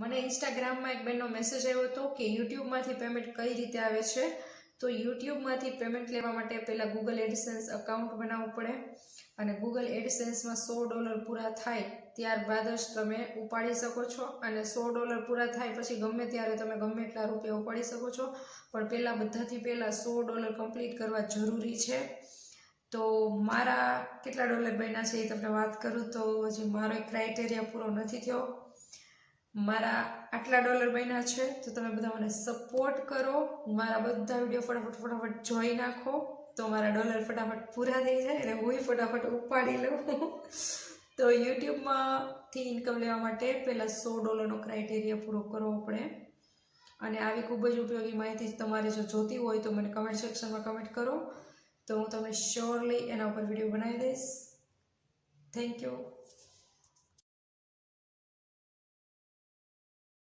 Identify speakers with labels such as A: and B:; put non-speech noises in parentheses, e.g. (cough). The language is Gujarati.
A: મને ઇન્સ્ટાગ્રામમાં એક બેનનો મેસેજ આવ્યો હતો કે યુટ્યુબમાંથી પેમેન્ટ કઈ રીતે આવે છે? તો યુટ્યુબમાંથી પેમેન્ટ લેવા માટે પહેલાં ગૂગલ એડસેન્સ અકાઉન્ટ બનાવવું પડે અને ગૂગલ એડસેન્સમાં સો ડોલર પૂરા થાય ત્યારબાદ જ તમે ઉપાડી શકો છો અને સો ડોલર પૂરા થાય પછી ગમે ત્યારે તમે ગમે એટલા રૂપિયા ઉપાડી શકો છો. પણ પહેલાં બધાથી પહેલાં સો ડોલર કમ્પ્લીટ કરવા જરૂરી છે. તો મારા કેટલા ડોલર બન્યા છે એ તમને વાત કરું તો હજી મારો એક ક્રાઇટેરિયા પૂરો નથી થયો. મારા આટલા ડોલર બન્યા છે, તો તમે બધા મને સપોર્ટ કરો. મારા બધા વીડિયો ફટાફટ ફટાફટ જોઈ નાખો. તો મારા ડોલર ફટાફટ પૂરા થઈ જાય અને હું ફટાફટ ઉપાડી લઉં. (laughs) તો યુટ્યુબમાંથી ઇન્કમ લેવા માટે પહેલાં સો ડોલરનો ક્રાઇટેરિયા પૂરો કરવો પડે અને આવી ખૂબ જ ઉપયોગી માહિતી તમારે જો જોતી હોય તો મને કમેન્ટ સેક્શનમાં કમેન્ટ કરો. તો હું તમને શ્યોરલી એના ઉપર વીડિયો બનાવી દઈશ. Thank you